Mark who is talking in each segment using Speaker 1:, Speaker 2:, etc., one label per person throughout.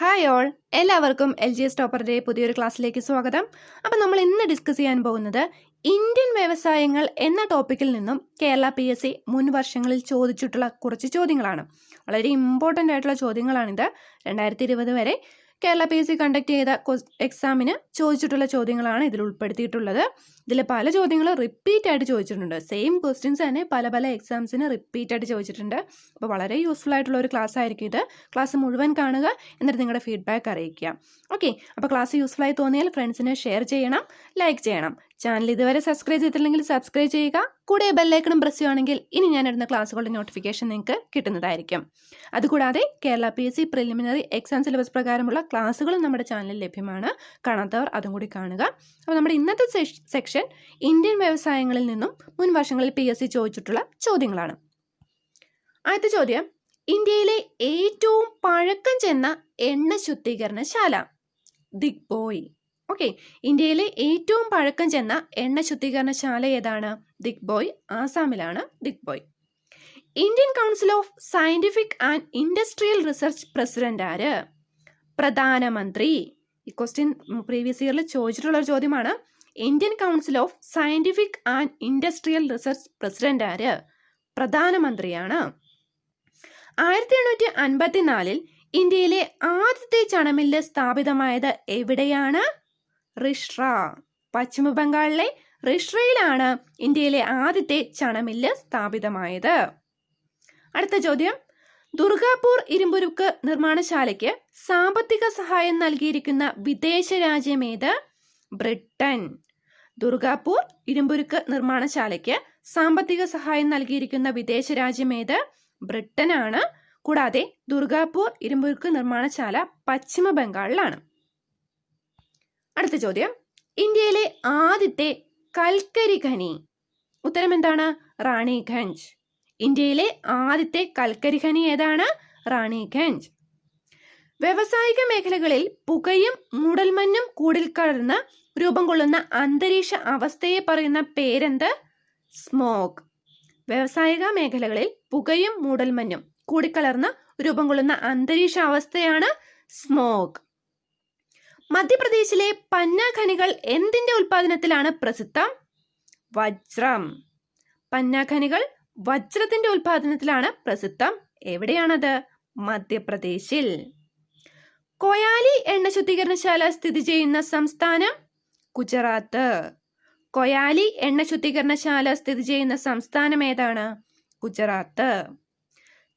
Speaker 1: Hi all എല്ലാവർക്കും L G S ടോപ്പറിന്റെ പുതിയൊരു ക്ലാസ്സിലേക്ക് സ്വാഗതം. അപ്പം നമ്മൾ ഇന്ന് ഡിസ്കസ് ചെയ്യാൻ പോകുന്നത് ഇന്ത്യൻ വ്യവസായങ്ങൾ എന്ന ടോപ്പിക്കിൽ നിന്നും കേരള പി എസ് സി മുൻ വർഷങ്ങളിൽ ചോദിച്ചിട്ടുള്ള കുറച്ച് ചോദ്യങ്ങളാണ്. വളരെ ഇമ്പോർട്ടന്റ് ആയിട്ടുള്ള ചോദ്യങ്ങളാണിത്. രണ്ടായിരത്തി ഇരുപത് വരെ Kerala P S C conduct ചെയ്ത എക്സാമിന് ചോദിച്ചിട്ടുള്ള ചോദ്യങ്ങളാണ് ഇതിൽ ഉൾപ്പെടുത്തിയിട്ടുള്ളത്. ഇതിൽ പല ചോദ്യങ്ങളും റിപ്പീറ്റ് ആയിട്ട് ചോദിച്ചിട്ടുണ്ട്. സെയിം ക്വസ്റ്റ്യൻസ് തന്നെ പല പല എക്സാംസിന് റിപ്പീറ്റ് ആയിട്ട് ചോദിച്ചിട്ടുണ്ട്. അപ്പോൾ വളരെ യൂസ്ഫുൾ ആയിട്ടുള്ള ഒരു ക്ലാസ് ആയിരിക്കും ഇത്. ക്ലാസ് മുഴുവൻ കാണുക എന്നിട്ട് നിങ്ങളുടെ ഫീഡ്ബാക്ക് അറിയിക്കുക. ഓക്കെ അപ്പോൾ ക്ലാസ് യൂസ്ഫുൾ ആയി തോന്നിയാൽ ഫ്രണ്ട്സിനെ ഷെയർ ചെയ്യണം ലൈക്ക് ചെയ്യണം. ചാനൽ ഇതുവരെ സബ്സ്ക്രൈബ് ചെയ്തിട്ടില്ലെങ്കിൽ സബ്സ്ക്രൈബ് ചെയ്യുക. കൂടെ ബെല്ലൈക്കണും പ്രസ് ചെയ്യുകയാണെങ്കിൽ ഇനി ഞാൻ ഇടുന്ന ക്ലാസ്സുകളുടെ നോട്ടിഫിക്കേഷൻ നിങ്ങൾക്ക് കിട്ടുന്നതായിരിക്കും. അതുകൂടാതെ Kerala P S C preliminary exam syllabus പ്രകാരമുള്ള ക്ലാസ്സുകളും നമ്മുടെ ചാനലിൽ ലഭ്യമാണ്. കാണാത്തവർ അതും കൂടി കാണുക. അപ്പോൾ നമ്മുടെ ഇന്നത്തെ സെക്ഷൻ ഇന്ത്യൻ വ്യവസായങ്ങളിൽ നിന്നും മുൻ വർഷങ്ങളിൽ പി എസ് ചോദിച്ചിട്ടുള്ള ചോദ്യങ്ങളാണ്. ആദ്യത്തെ ചോദ്യം. ഇന്ത്യയിലെ ഏറ്റവും പഴക്കം ചെന്ന എണ്ണ ശുദ്ധീകരണശാല ദിഗ്ബോയ് ഓക്കെ ഇന്ത്യയിലെ ഏറ്റവും പഴക്കം ചെന്ന എണ്ണ ശുദ്ധീകരണശാല ഏതാണ്? Digboi ആസാമിലാണ് Digboi Indian council of scientific and industrial research president ആര്? പ്രധാനമന്ത്രി. ഈ ക്വസ്റ്റ്യൻ പ്രീവിയസ് ഇയറിൽ ചോദിച്ചിട്ടുള്ള ഒരു ചോദ്യമാണ്. Indian council of scientific and industrial research president ആര്? പ്രധാനമന്ത്രിയാണ്. ആയിരത്തി എണ്ണൂറ്റി അൻപത്തിനാലിൽ ഇന്ത്യയിലെ ആദ്യത്തെ ചണമില്ല് സ്ഥാപിതമായത് എവിടെയാണ്? റിഷ്ട്ര പശ്ചിമ ബംഗാളിലെ റിഷ്രയിലാണ് ഇന്ത്യയിലെ ആദ്യത്തെ ചണമില്ല് സ്ഥാപിതമായത്. അടുത്ത ചോദ്യം. ദുർഗാപൂർ ഇരുമ്പുരുക്ക് നിർമ്മാണശാലയ്ക്ക് സാമ്പത്തിക സഹായം നൽകിയിരിക്കുന്ന വിദേശ രാജ്യമേത് ബ്രിട്ടൻ. ദുർഗാപൂർ ഇരുമ്പുരുക്ക് നിർമ്മാണശാലയ്ക്ക് സാമ്പത്തിക സഹായം നൽകിയിരിക്കുന്ന വിദേശ രാജ്യമേത് ബ്രിട്ടനാണ്. കൂടാതെ ദുർഗാപൂർ ഇരുമ്പുരുക്ക് നിർമ്മാണശാല പശ്ചിമ ബംഗാളിലാണ് അടുത്ത ചോദ്യം. ഇന്ത്യയിലെ ആദ്യത്തെ കൽക്കരി ഖനി. ഉത്തരം എന്താണ്? റാണിഗഞ്ച്. ഇന്ത്യയിലെ ആദ്യത്തെ കൽക്കരി ഖനി ഏതാണ്? റാണിഗഞ്ച്. വ്യവസായിക മേഖലകളിൽ പുകയും മുടൽമഞ്ഞും കൂടിൽ കലർന്ന് രൂപം കൊള്ളുന്ന അന്തരീക്ഷ അവസ്ഥയെ പറയുന്ന പേരെന്ത്? സ്മോക്ക് വ്യവസായിക മേഖലകളിൽ പുകയും മൂടൽമഞ്ഞും കൂടിക്കലർന്ന് രൂപം കൊള്ളുന്ന അന്തരീക്ഷ അവസ്ഥയാണ് സ്മോക്ക് മധ്യപ്രദേശിലെ പന്നാഖനികൾ എന്തിന്റെ ഉൽപാദനത്തിലാണ് പ്രസിദ്ധം? വജ്രം. പന്നാഖനികൾ വജ്രത്തിന്റെ ഉൽപാദനത്തിലാണ് പ്രസിദ്ധം. എവിടെയാണത്? മധ്യപ്രദേശിൽ. കൊയാലി എണ്ണ ശുദ്ധീകരണശാല സ്ഥിതി ചെയ്യുന്ന സംസ്ഥാനം? ഗുജറാത്ത്. കൊയാലി എണ്ണ ശുദ്ധീകരണശാല സ്ഥിതി ചെയ്യുന്ന സംസ്ഥാനം ഏതാണ്? ഗുജറാത്ത്.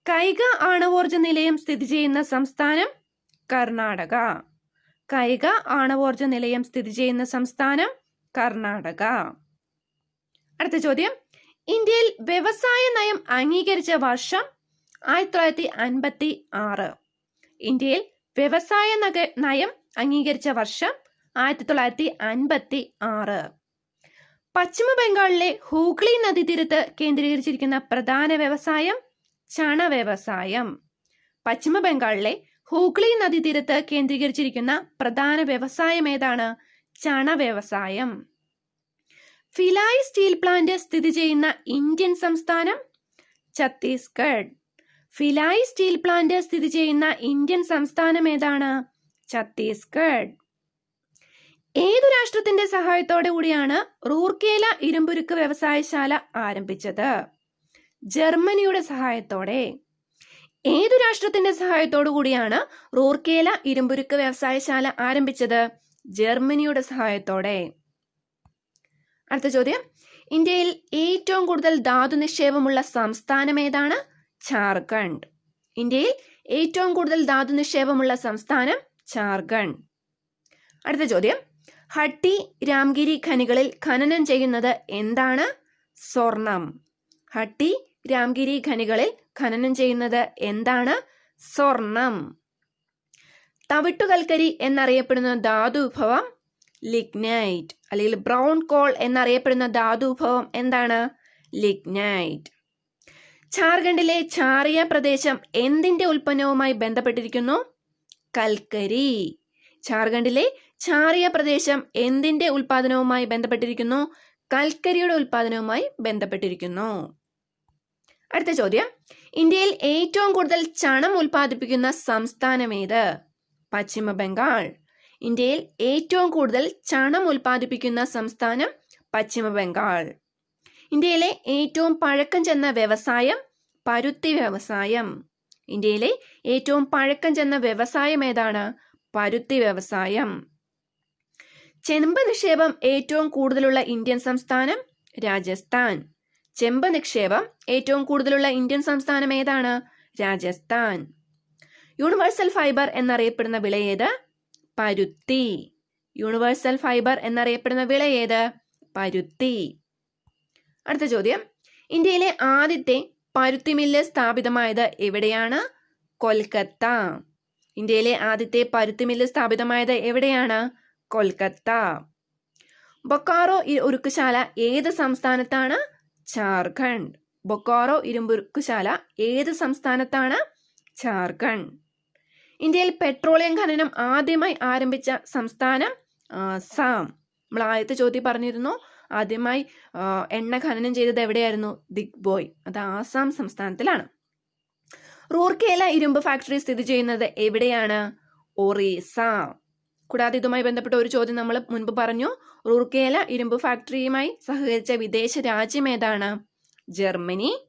Speaker 1: കൈക ആണവോർജ നിലയം സ്ഥിതി ചെയ്യുന്ന സംസ്ഥാനം കർണാടക. കൈക ആണവോർജ നിലയം സ്ഥിതി ചെയ്യുന്ന സംസ്ഥാനം കർണാടക. അടുത്ത ചോദ്യം. ഇന്ത്യയിൽ വ്യവസായ നയം അംഗീകരിച്ച വർഷം ആയിരത്തി തൊള്ളായിരത്തി അൻപത്തി ആറ് ഇന്ത്യയിൽ വ്യവസായ നഗ നയം അംഗീകരിച്ച വർഷം ആയിരത്തി തൊള്ളായിരത്തി അൻപത്തി ആറ് പശ്ചിമ ബംഗാളിലെ ഹൂഗ്ലി നദീതീരത്ത് കേന്ദ്രീകരിച്ചിരിക്കുന്ന പ്രധാന വ്യവസായം ചണ വ്യവസായം പശ്ചിമ ബംഗാളിലെ ഹൂഗ്ലി നദീതീരത്ത് കേന്ദ്രീകരിച്ചിരിക്കുന്ന പ്രധാന വ്യവസായം ഏതാണ്? ചണ വ്യവസായം. ഫിലായ് സ്റ്റീൽ പ്ലാന്റ് സ്ഥിതി ചെയ്യുന്ന ഇന്ത്യൻ സംസ്ഥാനം? ഛത്തീസ്ഗഡ്. ഫിലായ് സ്റ്റീൽ പ്ലാന്റ് സ്ഥിതി ചെയ്യുന്ന ഇന്ത്യൻ സംസ്ഥാനം ഏതാണ്? ഛത്തീസ്ഗഡ്. ഏതു രാഷ്ട്രത്തിന്റെ സഹായത്തോടെ കൂടിയാണ് റൂർക്കേല ഇരുമ്പുരുക്ക് വ്യവസായശാല ആരംഭിച്ചത്? ജർമ്മനിയുടെ സഹായത്തോടെ. ഏതു രാഷ്ട്രത്തിന്റെ സഹായത്തോടു കൂടിയാണ് റൂർക്കേല ഇരുമ്പുരുക്ക് വ്യവസായശാല ആരംഭിച്ചത്? ജർമ്മനിയുടെ സഹായത്തോടെ. അടുത്ത ചോദ്യം. ഇന്ത്യയിൽ ഏറ്റവും കൂടുതൽ ധാതു നിക്ഷേപമുള്ള സംസ്ഥാനം ഏതാണ്? ജാർഖണ്ഡ് ഇന്ത്യയിൽ ഏറ്റവും കൂടുതൽ ധാതു നിക്ഷേപമുള്ള സംസ്ഥാനം ജാർഖണ്ഡ് അടുത്ത ചോദ്യം. ഹട്ടി രാംഗിരി ഖനികളിൽ ഖനനം ചെയ്യുന്നത് എന്താണ്? സ്വർണം. ഹട്ടി രാംഗിരി ഖനികളിൽ ഖനനം ചെയ്യുന്നത് എന്താണ്? സ്വർണം. തവിട്ടുകൽക്കരി എന്നറിയപ്പെടുന്ന ധാതു വിഭവം ലിഗ്നൈറ്റ് അല്ലെങ്കിൽ ബ്രൗൺ കോൾ എന്നറിയപ്പെടുന്ന ധാതു വിഭവം എന്താണ്? ലിഗ്നൈറ്റ്. ഝാർഖണ്ഡിലെ ചാറിയ പ്രദേശം എന്തിന്റെ ഉൽപ്പന്നവുമായി ബന്ധപ്പെട്ടിരിക്കുന്നു? കൽക്കരി. ഝാർഖണ്ഡിലെ ചാറിയ പ്രദേശം എന്തിന്റെ ഉൽപാദനവുമായി ബന്ധപ്പെട്ടിരിക്കുന്നു? കൽക്കരിയുടെ ഉൽപാദനവുമായി ബന്ധപ്പെട്ടിരിക്കുന്നു. അടുത്ത ചോദ്യം. ഇന്ത്യയിൽ ഏറ്റവും കൂടുതൽ ചണം ഉൽപ്പാദിപ്പിക്കുന്ന സംസ്ഥാനം ഏത്? പശ്ചിമ ബംഗാൾ. ഇന്ത്യയിൽ ഏറ്റവും കൂടുതൽ ചണം ഉൽപ്പാദിപ്പിക്കുന്ന സംസ്ഥാനം പശ്ചിമ ബംഗാൾ. ഇന്ത്യയിലെ ഏറ്റവും പഴക്കം ചെന്ന വ്യവസായം പരുത്തി വ്യവസായം. ഇന്ത്യയിലെ ഏറ്റവും പഴക്കം ചെന്ന വ്യവസായം ഏതാണ്? പരുത്തി വ്യവസായം. ചെമ്പ് നിക്ഷേപം ഏറ്റവും കൂടുതലുള്ള ഇന്ത്യൻ സംസ്ഥാനം രാജസ്ഥാൻ. ചെമ്പ് നിക്ഷേപം ഏറ്റവും കൂടുതലുള്ള ഇന്ത്യൻ സംസ്ഥാനം ഏതാണ്? രാജസ്ഥാൻ. യൂണിവേഴ്സൽ ഫൈബർ എന്നറിയപ്പെടുന്ന വിള ഏത്? പരുത്തി. യൂണിവേഴ്സൽ ഫൈബർ എന്നറിയപ്പെടുന്ന വിള ഏത്? പരുത്തി. അടുത്ത ചോദ്യം. ഇന്ത്യയിലെ ആദ്യത്തെ പരുത്തി മില്ല് സ്ഥാപിതമായത് എവിടെയാണ്? കൊൽക്കത്ത. ഇന്ത്യയിലെ ആദ്യത്തെ പരുത്തി മില്ല് സ്ഥാപിതമായത് എവിടെയാണ്? കൊൽക്കത്ത. ബൊക്കാറോ ഉരുക്കുശാല ഏത് സംസ്ഥാനത്താണ്? ജാർഖണ്ഡ്. ബൊക്കാറോ ഇരുമ്പുരുക്കുശാല ഏത് സംസ്ഥാനത്താണ്? ജാർഖണ്ഡ്. ഇന്ത്യയിൽ പെട്രോളിയം ഖനനം ആദ്യമായി ആരംഭിച്ച സംസ്ഥാനം ആസാം നമ്മൾ ആദ്യത്തെ ചോദ്യം പറഞ്ഞിരുന്നു. ആദ്യമായി എണ്ണ ഖനനം ചെയ്തത് എവിടെയായിരുന്നു? ദിഗ് ബോയ് അത് ആസാം സംസ്ഥാനത്തിലാണ്. റൂർക്കേല ഇരുമ്പ് ഫാക്ടറി സ്ഥിതി ചെയ്യുന്നത് എവിടെയാണ്? ഒറീസ. കൂടാതെ ഇതുമായി ബന്ധപ്പെട്ട ഒരു ചോദ്യം നമ്മൾ മുൻപ് പറഞ്ഞു. റൂർക്കേല ഇരുമ്പ് ഫാക്ടറിയുമായി സഹകരിച്ച വിദേശ രാജ്യം ഏതാണ്? ജർമ്മനി.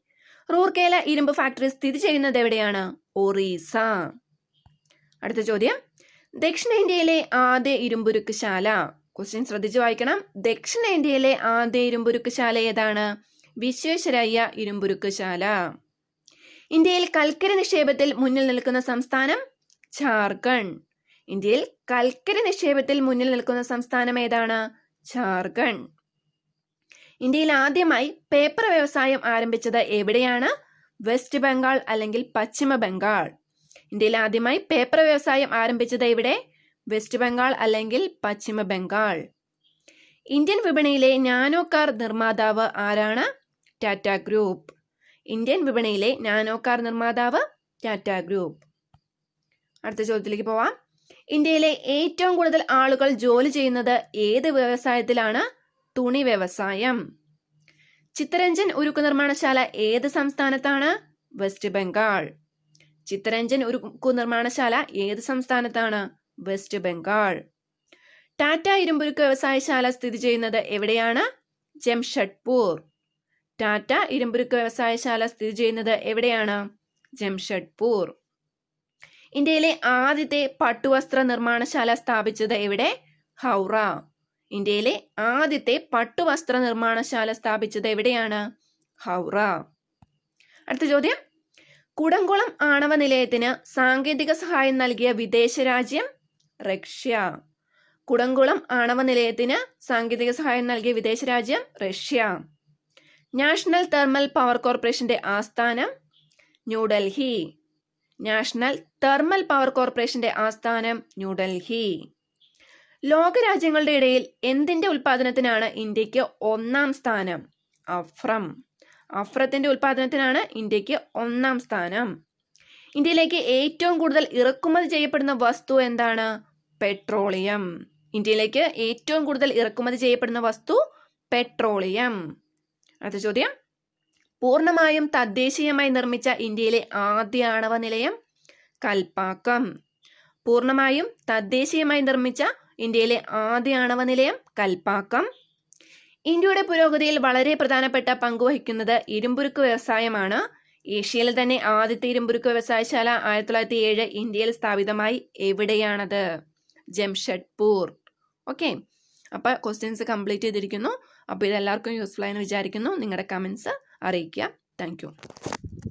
Speaker 1: റൂർക്കേല ഇരുമ്പ് ഫാക്ടറി സ്ഥിതി ചെയ്യുന്നത് എവിടെയാണ്? ഒറീസ. അടുത്ത ചോദ്യം. ദക്ഷിണേന്ത്യയിലെ ആദ്യ ഇരുമ്പുരുക്കുശാല. ക്വസ്റ്റ്യൻ ശ്രദ്ധിച്ചു വായിക്കണം. ദക്ഷിണേന്ത്യയിലെ ആദ്യ ഇരുമ്പുരുക്കുശാല ഏതാണ്? വിശ്വേശ്വരയ്യ ഇരുമ്പുരുക്കുശാല. ഇന്ത്യയിൽ കൽക്കരി നിക്ഷേപത്തിൽ മുന്നിൽ നിൽക്കുന്ന സംസ്ഥാനം ജാർഖണ്ഡ് ഇന്ത്യയിൽ കൽക്കരി നിക്ഷേപത്തിൽ മുന്നിൽ നിൽക്കുന്ന സംസ്ഥാനം ഏതാണ്? ജാർഖണ്ഡ്. ഇന്ത്യയിൽ ആദ്യമായി പേപ്പർ വ്യവസായം ആരംഭിച്ചത് എവിടെയാണ്? വെസ്റ്റ് ബംഗാൾ അല്ലെങ്കിൽ പശ്ചിമ ബംഗാൾ. ഇന്ത്യയിൽ ആദ്യമായി പേപ്പർ വ്യവസായം ആരംഭിച്ചത് എവിടെ? വെസ്റ്റ് ബംഗാൾ അല്ലെങ്കിൽ പശ്ചിമ ബംഗാൾ. ഇന്ത്യൻ വിപണിയിലെ നാനോ കാർ നിർമ്മാതാവ് ആരാണ്? ടാറ്റ ഗ്രൂപ്പ്. ഇന്ത്യൻ വിപണിയിലെ നാനോ കാർ നിർമ്മാതാവ് ടാറ്റ ഗ്രൂപ്പ്. അടുത്ത ചോദ്യത്തിലേക്ക് പോവാം. ഇന്ത്യയിലെ ഏറ്റവും കൂടുതൽ ആളുകൾ ജോലി ചെയ്യുന്നത് ഏത് വ്യവസായത്തിലാണ്? തുണി വ്യവസായം. ചിത്തരഞ്ജൻ ഉരുക്കു നിർമ്മാണശാല ഏത് സംസ്ഥാനത്താണ്? വെസ്റ്റ് ബംഗാൾ. ചിത്തരഞ്ജൻ ഉരുക്കു നിർമ്മാണശാല ഏത് സംസ്ഥാനത്താണ്? വെസ്റ്റ് ബംഗാൾ. ടാറ്റ ഇരുമ്പുരുക്ക് വ്യവസായശാല സ്ഥിതി ചെയ്യുന്നത് എവിടെയാണ്? ജംഷഡ്പൂർ. ടാറ്റ ഇരുമ്പുരുക്ക് വ്യവസായശാല സ്ഥിതി ചെയ്യുന്നത് എവിടെയാണ്? ജംഷഡ്പൂർ. ഇന്ത്യയിലെ ആദ്യത്തെ പട്ടുവസ്ത്ര നിർമ്മാണശാല സ്ഥാപിച്ചത് എവിടെ? ഹൗറ. ഇന്ത്യയിലെ ആദ്യത്തെ പട്ടുവസ്ത്ര നിർമ്മാണശാല സ്ഥാപിച്ചത് എവിടെയാണ്? ഹൗറ. അടുത്ത ചോദ്യം. കുടംകുളം ആണവ നിലയത്തിന് സാങ്കേതിക സഹായം നൽകിയ വിദേശ രാജ്യം റഷ്യ. കുടംകുളം ആണവ നിലയത്തിന് സാങ്കേതിക സഹായം നൽകിയ വിദേശ രാജ്യം റഷ്യ. നാഷണൽ തെർമൽ പവർ കോർപ്പറേഷന്റെ ആസ്ഥാനം ന്യൂഡൽഹി നാഷണൽ തെർമൽ പവർ കോർപ്പറേഷന്റെ ആസ്ഥാനം ന്യൂഡൽഹി. ലോകരാജ്യങ്ങളുടെ ഇടയിൽ എന്തിന്റെ ഉൽപാദനത്തിനാണ് ഇന്ത്യയ്ക്ക് ഒന്നാം സ്ഥാനം? അഫ്രം. അഫ്രത്തിന്റെ ഉൽപാദനത്തിനാണ് ഇന്ത്യയ്ക്ക് ഒന്നാം സ്ഥാനം. ഇന്ത്യയിലേക്ക് ഏറ്റവും കൂടുതൽ ഇറക്കുമതി ചെയ്യപ്പെടുന്ന വസ്തു എന്താണ്? പെട്രോളിയം. ഇന്ത്യയിലേക്ക് ഏറ്റവും കൂടുതൽ ഇറക്കുമതി ചെയ്യപ്പെടുന്ന വസ്തു പെട്രോളിയം. അടുത്ത ചോദ്യം. പൂർണമായും തദ്ദേശീയമായി നിർമ്മിച്ച ഇന്ത്യയിലെ ആദ്യ ആണവ നിലയം കൽപ്പാക്കം. പൂർണമായും തദ്ദേശീയമായി നിർമ്മിച്ച ഇന്ത്യയിലെ ആദ്യ ആണവ നിലയം കൽപ്പാക്കം. ഇന്ത്യയുടെ പുരോഗതിയിൽ വളരെ പ്രധാനപ്പെട്ട പങ്കുവഹിക്കുന്നത് ഇരുമ്പുരുക്ക് വ്യവസായമാണ്. ഏഷ്യയിലെ തന്നെ ആദ്യത്തെ ഇരുമ്പുരുക്ക് വ്യവസായശാല ആയിരത്തി തൊള്ളായിരത്തി ഏഴ് ഇന്ത്യയിൽ സ്ഥാപിതമായി എവിടെയാണത്? ജംഷഡ്പൂർ. ഓക്കെ. അപ്പോൾ ക്വസ്റ്റ്യൻസ് കംപ്ലീറ്റ് ചെയ്തിരിക്കുന്നു. അപ്പോൾ ഇതെല്ലാവർക്കും യൂസ്ഫുൾ ആയെന്ന് വിചാരിക്കുന്നു. നിങ്ങളുടെ കമൻസ് അറിയിക്കുക താങ്ക്